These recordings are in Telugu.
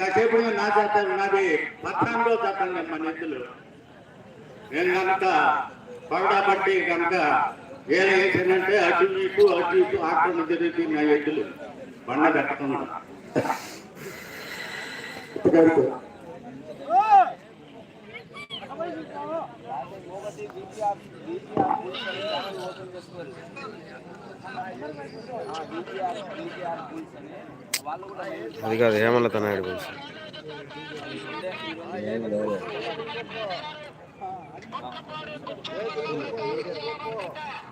ఇంకాసేపు నా చేస్తా నాది పద్నాలుగో చట్టండి మన నిధులు నేను కనుక పగడా కనుక ఏం వేసానంటే అటు ఇటు అటు ఇటు ఆక్రమణ జరుగుతుంది నా ఎద్దులు బండ కట్టకుండా గారితో అది కాదు హేమలత నాయుడు గురించి.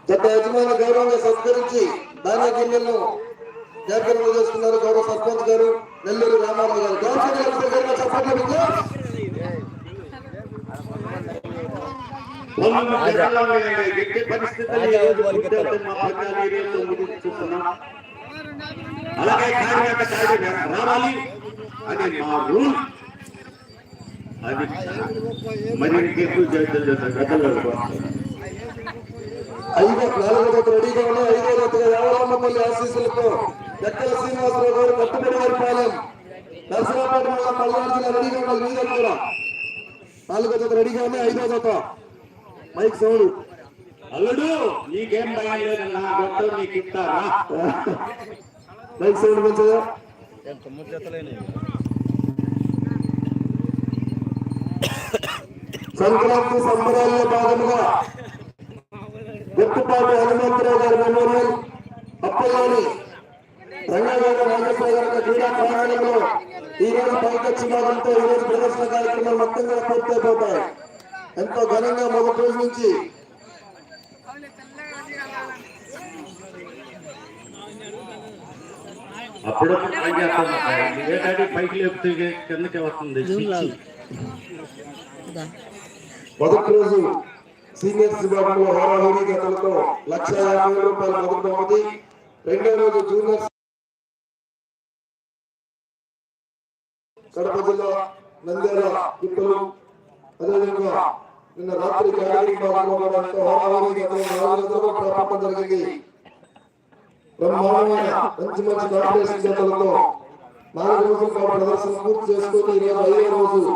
జత యజమాని గౌరవంగా సత్కరించి దాని గిన్నెలను జాగ్రత్తలు చేస్తున్నారు గౌరవ సర్పంచ్ గారు నెల్లూరు రామారావు గారు. గౌరవ గారు చెప్పండి మీకు. పొలం జగన్లో లేని ఎట్టి పరిస్థితుల్లో ఈ రోజు గుర్తెరగని మా పద్నాలుగు ఏరియాలో ముందుకు చూస్తున్నాం. అలాగే కార్యాచరణ కార్య రావాలి అది మా రూల్. అది మరి ఎక్కువ చేతులు గతంలో ఐదో నాలుగో జత రెడీగా ఉన్నాయి ఐదో జతగా యావరమ్మపల్లి ఆశీస్సులతో ఎక్కల శ్రీనివాసరావు గారు కట్టుబడి వారి పాలెం. నరసరాపేట మండలం పల్నాడు జిల్లా రెడీగా ఉన్నారు. మీద కూడా నాలుగో జత రెడీగా ఉన్నాయి ఐదో జత మైక్ సౌండ్ అల్లుడు నీకేం భయం లేదు నా గొప్ప నీకు ఇస్తారా మైక్ సౌండ్ మంచిగా. సంక్రాంతి సంబరాల్లో భాగంగా గుర్తుపాటి హనుమంతరావు గారి మెమోరియల్ అప్పగాని రంగారావు రాజేశ్వర గారి క్రీడా ప్రాంగణంలో ఈ రోజు పైకచ్చి భాగంతో ఈ రోజు ప్రదర్శన కార్యక్రమాలు మొత్తంగా పూర్తయిపోతాయి. ఎంతో ఘనంగా మొదటి రోజు నుంచి అప్పుడప్పుడు పైకి లేపితే కిందకి వస్తుంది. మొదటి రోజు సీనియర్స్ విభాగంలో హోరాహోరీ గతలతో లక్ష యాభై వేల రూపాయల మొదటి బహుమతి. రెండో రోజు జూనియర్స్ కడప జిల్లా నంద్యాల గుట్టలు అదేవిధంగా నిన్న రాత్రి ప్రారంభం జరిగింది. బ్రహ్మాండమైన మంచి మంచి కాంపిటీషన్ జతలతో నాలుగు రోజుల పాటు ప్రదర్శన పూర్తి చేసుకుని ఈ రోజు ఐదో రోజు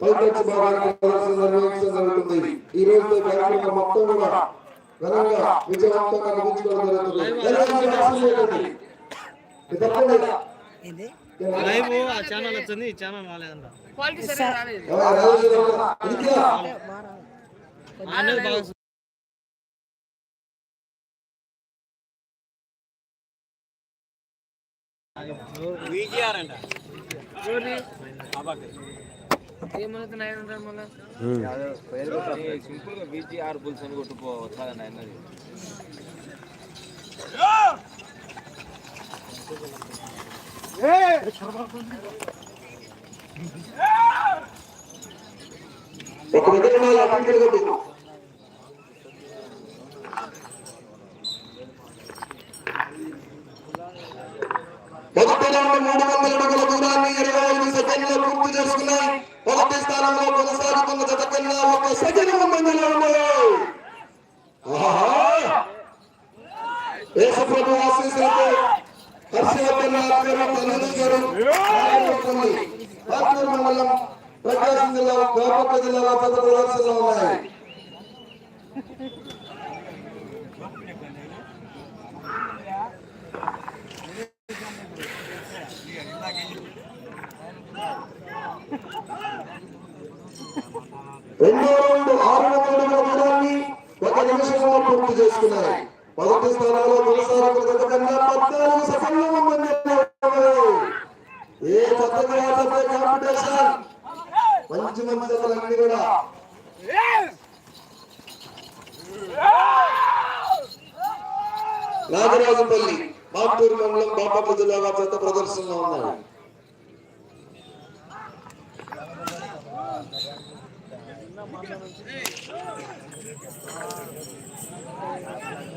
పైకచ్చి భాగానికి ప్రదర్శన నిర్వహించడం జరుగుతుంది. ఈ రోజు కార్యక్రమం మొత్తం కూడా ఘనంగా విజయవంతంగా ముగించుకోవడం జరుగుతుంది. లైవ్ ఆ ఛానల్ వచ్చింది ఈ ఛానల్ రాలేదంట. రాజు గారు? ఇదిగా. అనేది బాగా విజిఆర్ అంట. ఏమవుతున్నాయి మళ్ళీ? సింపుల్గా విజిఆర్ బుల్స్ అని కొట్టుకోవచ్చు అన్నది ఒక విధంగా ఉన్న వాళ్ళు అటు ఇటు కొట్టు. మొదటి రౌండ్ మూడు వందల అడుగుల దూరాన్ని ఇరవై ఐదు సెకండ్లు పూర్తి చేసుకున్నాయి మొదటి స్థానంలో కొనసాగుతున్న జత కన్నా ఒక సెకండ్ ముందంజలో ఉన్నాయి ఆహా! యేసుప్రభు ఆశీస్సులతో హర్షవర్ధన్ గారు ధనుష్ గారు నారాయణపల్లి, పాతూరు మండలం ప్రకాశం జిల్లా బాపట్ల జిల్లాలో పెద్ద ప్రదర్శనలో ఉన్నాయి రెండో రెండు ఆరు వందల దూరాన్ని ఒక నిమిషంలో పూర్తి చేసుకున్నారు మొదటి స్థానంలో కొనసాగుతున్న కన్నా పద్నాలుగు సెకండ్ల ముందు ఉన్నాయి. ఏ కొత్తగా ఆటపై కాంపిటీషన్ మంచి మంచి అన్ని కూడా నాగరాజుపల్లి మాటూరు మండలం బాపట్ల జిల్లా జత ప్రదర్శనలో you.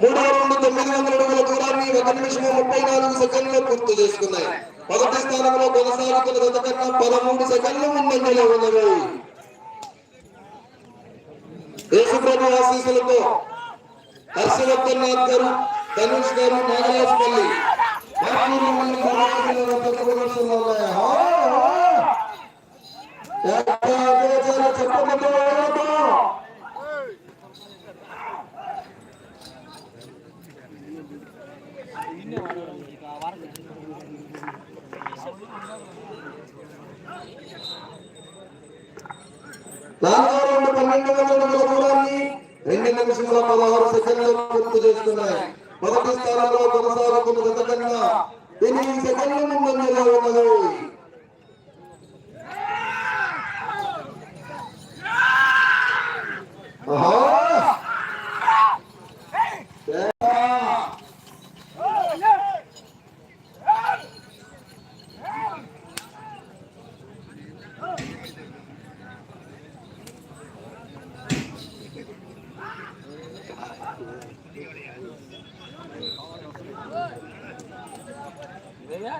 మూడు రౌండ్ తొమ్మిది వందల అడుగుల దూరాన్ని ఒక నిమిషం ముప్పై నాలుగు సెకండ్లు పూర్తి చేసుకున్నాయి. మొదటి స్థానంలో కొనసాగుతున్న జత కన్నా పదమూడు సెకండ్లు ముందంజలో ఉన్నవి. యేసుప్రభు ఆశీస్సులతో హర్షవర్ధన్ నాథ్ గారు ధనుష్ గారు నాగరాజపల్లి మాటూరు మండలం బాపట్ల జిల్లాలో పెద్ద ప్రదర్శనలో ఉన్నాయి. హా, హా. చెప్పకుండా నాలుగో రౌండ్ పన్నెండు వందల దూరాన్ని రెండు నిమిషముల పదహారు సెకండ్లు పూర్తి చేస్తున్నాయి మొదటి స్థానంలో కొనసాగుతున్న గత కన్నా ఎనిమిది సెకండ్ల ముందంజలో ఉన్నది ఆహా!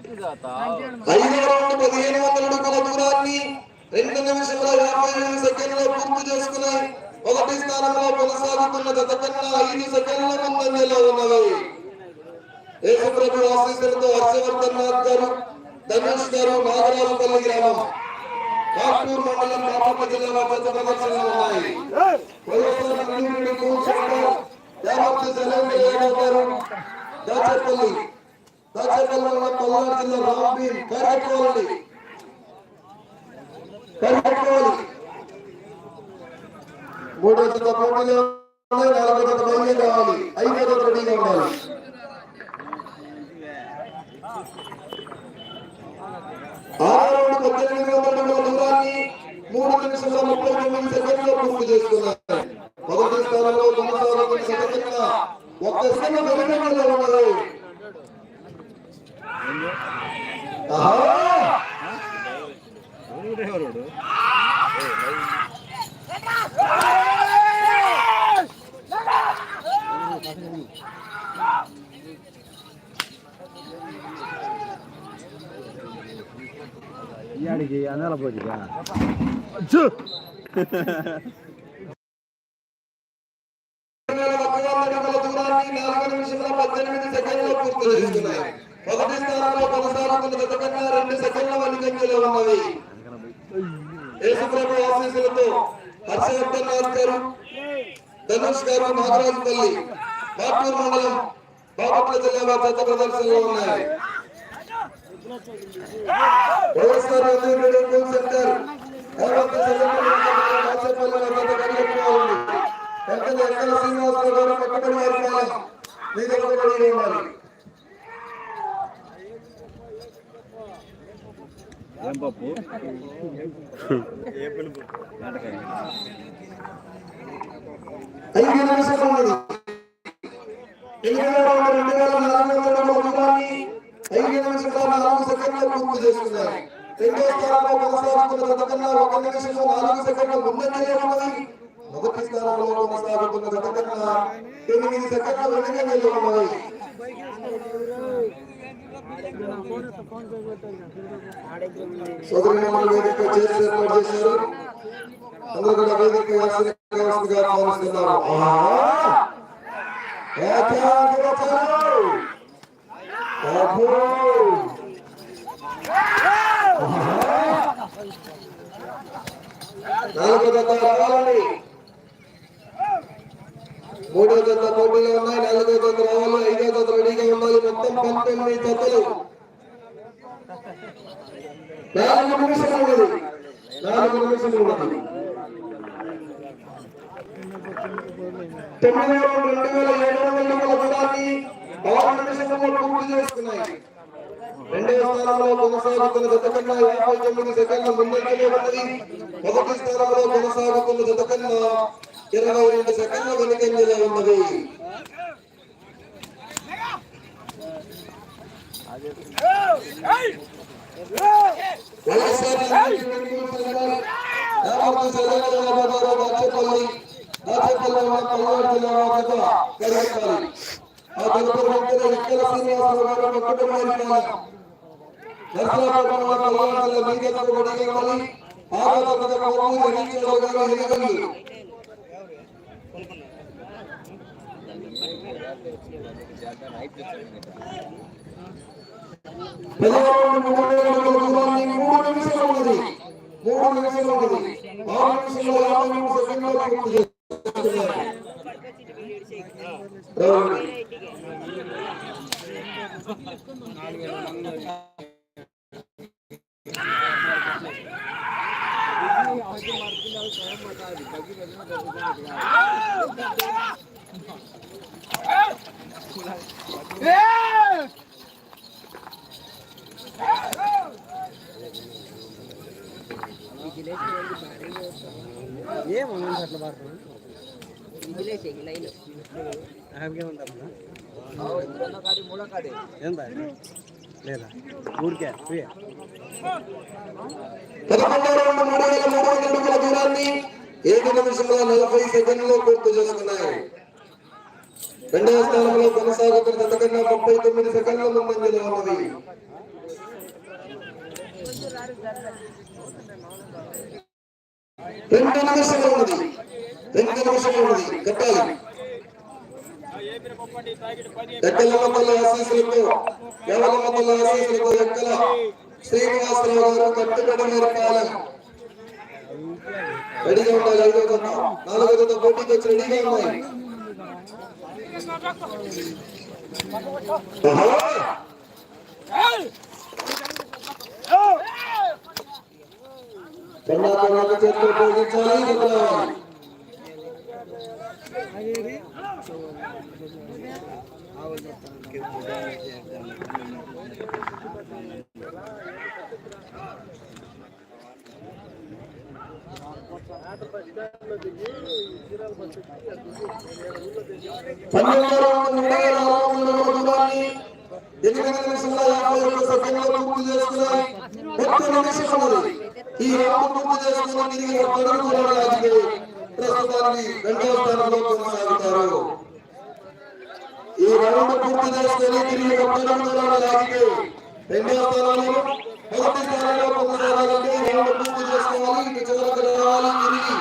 ఐదో రౌండ్ పదిహేను వందల అడుగుల దూరాన్ని రెండు నిమిషముల యాభై ఐదు సెకండ్లు పూర్తి చేసుకున్నాయి మొదటి కొనసాగుతున్న గత కన్నా ఐదు సెకండ్ల ముందంజలో ఉన్నవి యేసుప్రభు ఆశీస్సులతో హర్షవర్ధన్ నాథ్ గారు ధనుష్ గారు నాగరాజుపల్లి గ్రామం నాగపూర్ మండలం బాపట్ల జిల్లా వద్ద ప్రదర్శనలు ఉన్నాయి. వైఎస్ఆర్ కమ్యూనిటీ యావత్తు సెలవు యాదవ్ గారు దాచపల్లి దాచపల్లి మండలం పల్నాడు జిల్లా రాంబీర్ కరకట్కోవాలి కరకట్కోవాలి మూడో జత పోటీలో ఉన్నాయి నాలుగో జత బయలుదేరి రావాలి ఐదో జత రెడీగా ఉండాలి ఆరో పద్దెనిమిది వందల దూరాన్ని మూడు నిమిషముల ముప్పై తొమ్మిది పూర్తి చేసుకున్నారు. మొదటి స్థానంలో కొనసాగుతున్న ఒక్క సెకండ్ ఉన్నారు. ఆహా! ఇయాడికి అనాల పోటీగా రెండు వేల ఒక్క వంద అడుగుల దూరాన్ని నాలుగు నిమిషముల పద్దెనిమిది సెకండ్లు పూర్తి చేసుకున్నాయి మొదటి స్థానంలో కొనసాగుతున్న గత కన్నా రెండు సెకండ్ల వెనుకంజలో ఉన్నవి యేసుప్రభు ఆశీస్సులతో హర్షవర్ధన్ నాథ్ గారు ధనుష్ గారు నాగరాజుపల్లి బాపూర్ మండలం బాపట్ల జిల్లా ప్రదర్శనలో ఉన్నాయి. సెంటర్ శ్రీనివాసరావు గారు పక్కపడి మీ దగ్గర ఉండాలి పప్పు ఐదు నిమిషాలు రెండు వేల నాలుగు వందల అడుగుల ఐదు నిమిషాల నాలుగు సెకండ్లు పూర్తి చేస్తున్నారు రెండో స్థానంలో కొనసాగుతున్న గత కన్నా ఒక నిమిషంలో నాలుగు సెకండ్ల ముందంజలో ఉన్నది మొదటి స్థానంలో కొనసాగుతున్న గత ఎనిమిది సెకండ్ల వెనుకంజలో ఉన్నది సోదరి వేదిక చేసి ఏర్పాటు చేశారు అందరూ కూడా వేదిక ఆహ్వానిస్తున్నారు ఆహా! ఏకాగ్రతలు! అబ్బో! ఆహా! నాలుగు జత రావాలండి. మూడో జత పోటీలో ఉన్నాయి. నాలుగో జత రావాలి. ఐదో జత రెడీగా ఉండాలి. మొత్తం పంతొమ్మిది జతలు. నాలుగు నిమిషాలు ఉన్నది. నాలుగు నిమిషాలు ఉన్నది. తొమ్మిది రెండు వేల ఏడు వందల అడుగుల దూరాన్ని పూర్తి చేసుకున్నాయి రెండవ స్థానంలో కొనసాగుతున్న జత కన్నా యాభై తొమ్మిది సెకండ్ల ముందంజలో ఉన్నది మొదటి స్థానంలో కొనసాగుతున్న జత కన్నా ఇరవై రెండు సెకండ్ల వెనుకంజలో ఉన్నది ఆ శ్రీనివాసరావు గారు మీదకు గారు మూడు మూడు నిమిషాలు ఉన్నది మూడు నిమిషాలు ఉన్నది ఆరు నిమిషంలో యాభై మూడు సెకండ్లో పూర్తి చేసుకున్నాయి రౌండ్ ఏం అమౌంట్ అట్లా పడుతుంది ఏమంటారు ఎంత లేదా ఊరికే దూరాన్ని ఏడు నిమిషంలో నలభై సెకండ్లో పూర్తి చేసుకున్నాయి రెండవ స్థానంలో కొనసాగుతున్న అంతకన్నా ముప్పై తొమ్మిది సెకండ్ల ముందంజలో ఉన్నది రెండు నిమిషంలో ఉన్నది. రెండు నిమిషంలో ఉన్నది. కట్టాలి. ఎక్కలమ్మల ఆశీస్సులతో ఎవలమ్మల ఆశీస్సులతో ఎక్కల శ్రీనివాసరావు గారు కట్టుబడి నేర్పాలి రెడీగా ఉండాలి ఐదో జత నాలుగో పోటీకి వచ్చి రెడీగా ఉన్నాయి చేతులు పోగించాలి జత రావాలి ఈ చేసుకున్న ప్రస్తుతానికి రెండవ స్థానంలో కొనసాగుతారు. ఈ రౌండ్ పూర్తి చేసుకొని తిరిగి ఒక్క అడుగు లాగితే రెండవ స్థానంలో మొదటి స్థానంలో కొనసాగాలంటే ఈ రౌండ్ పూర్తి చేసుకోవాలి. ఇటు చివరికి రావాలి తిరిగి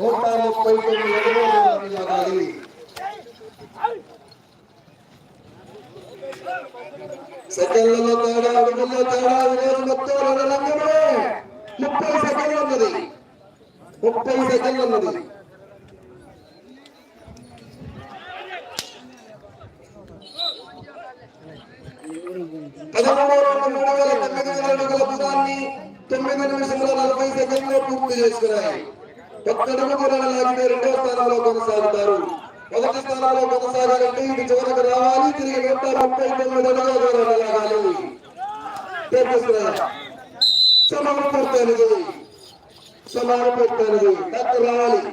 నూట ముప్పై తొమ్మిది అడుగుల లాగాలి సెకండ్లలో తేడా అడుగుల్లో తేడా ఈరోజు మొత్తం రెండు రంగమే ముప్పై సెకండ్లు ఉన్నది. ముప్పై సెకండ్లు ఉన్నది. పదమూడు రెండు వేల తొమ్మిది వందల అడుగుల పదాన్ని తొమ్మిది నిమిషముల నలభై సెకండ్లో పూర్తి చేసుకున్నాయి. ఒక్క లాగితే రెండో స్థానంలో కొనసాగుతారు. మొదటి స్థానంలో కొనసాగాలంటే చివరకు రావాలి. తిరిగి ముప్పై తొమ్మిది అడుగుల దూరం లాగాలి పూర్తయినది. సమానం పూర్తయినది డాక్టర్ రావాలి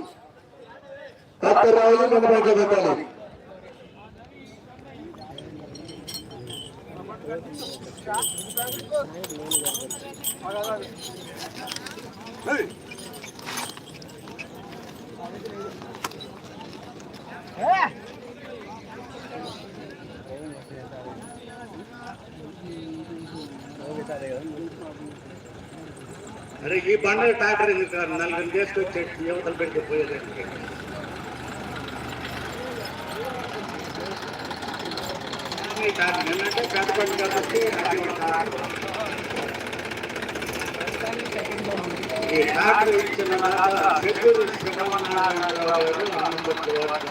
డాక్టర్ రావాలి మన పట్ల పెట్టాలి అరే ఈ బండ ట్రాక్టర్ ఎందుకు కాదు? నలుగురు చేసుకొచ్చి యువతలు పెట్టి పోయేది ఈ ట్రాక్టర్ ఏంటంటే పెద్ద బండి కాబట్టి అది ఒక ట్రాక్టర్. ఈ ట్రాక్టర్ ఇచ్చిన పెద్దూరు శ్రమనారాయణరావు గారు ఆనందపడేవారు.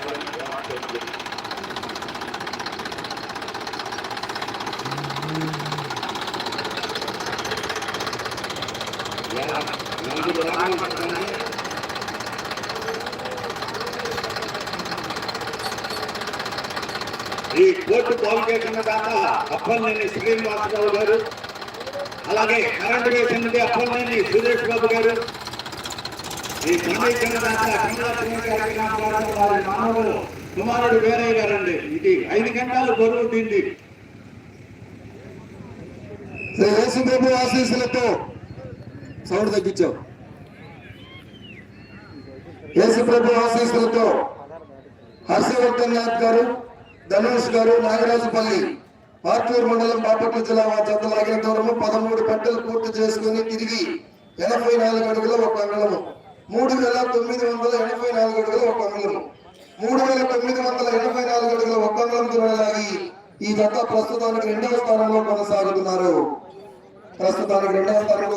ఈ కోర్టు బాగు చేసిన అప్పలనేని శ్రీనివాసరావు గారు అలాగే కరెంటు వేసినది అప్పలనేని సురేష్ బాబు గారు ఈ సమీకరణ దాకా వారి మానవుడు కుమారుడు వేరే గారండి. ఇది ఐదు గంటలు బరువు తింది శ్రీ యేసుప్రభు ఆశీస్సులతో సౌండ్ తగ్గించాం. యేసుప్రభు ఆశీస్సులతో హర్షవర్ధన్ నాథ్ గారు ధనుష్ గారు నాగరాజుపల్లి ఆర్టూర్ మండలం బాపట్ల జిల్లా వారి జత లాగిన దూరము పదమూడు గంటలు పూర్తి చేసుకుని తిరిగి ఎనభై నాలుగు అడుగుల ఒక అంగళము. మూడు వేల తొమ్మిది వందల ఎనభై నాలుగు అడుగుల ఒక అంగళము. మూడు వేల తొమ్మిది వందల ఎనభై నాలుగు అడుగుల ఒక అంగళం దూరం ఈ జత ప్రస్తుతానికి రెండవ స్థానంలో కొనసాగుతున్నారు. ప్రస్తుతానికి రెండవ స్థానంలో